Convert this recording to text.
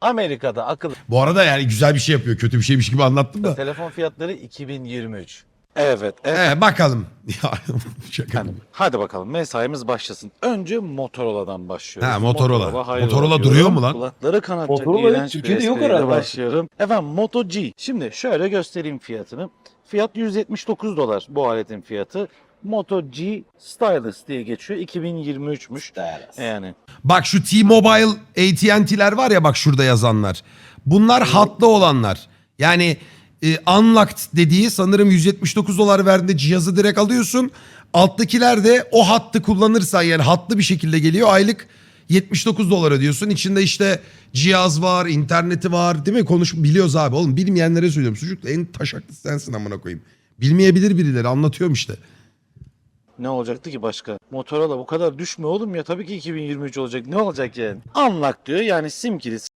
Amerika'da akıllı Bu arada yani güzel bir şey yapıyor. Kötü bir şeymiş gibi anlattım da. telefon fiyatları 2023. Evet, evet. Ee, bakalım. Ya şaka. Efendim, hadi bakalım mesaimiz başlasın. Önce Motorola'dan başlıyoruz. Ha, Motorola. hayrola Motorola diyorum. duruyor mu lan? Kulakları kanatacak Motorola iğrenç bir Türkiye'de yok espriyle herhalde. başlıyorum. Efendim Moto G. Şimdi şöyle göstereyim fiyatını. Fiyat 179 dolar bu aletin fiyatı. Moto G Stylus diye geçiyor. 2023'müş. Yani Bak şu T-Mobile AT&T'ler var ya bak şurada yazanlar. Bunlar hatlı olanlar. Yani e, unlocked dediği sanırım 179 dolar verdiğinde cihazı direkt alıyorsun. Alttakiler de o hattı kullanırsan yani hatlı bir şekilde geliyor. Aylık 79 dolar ödüyorsun. İçinde işte cihaz var, interneti var değil mi? Konuş biliyoruz abi oğlum. Bilmeyenlere söylüyorum. Çocuk en taşaklı sensin amına koyayım. Bilmeyebilir birileri anlatıyorum işte. Ne olacaktı ki başka? Motorola bu kadar düşme oğlum ya. Tabii ki 2023 olacak. Ne olacak yani? Unlock diyor yani sim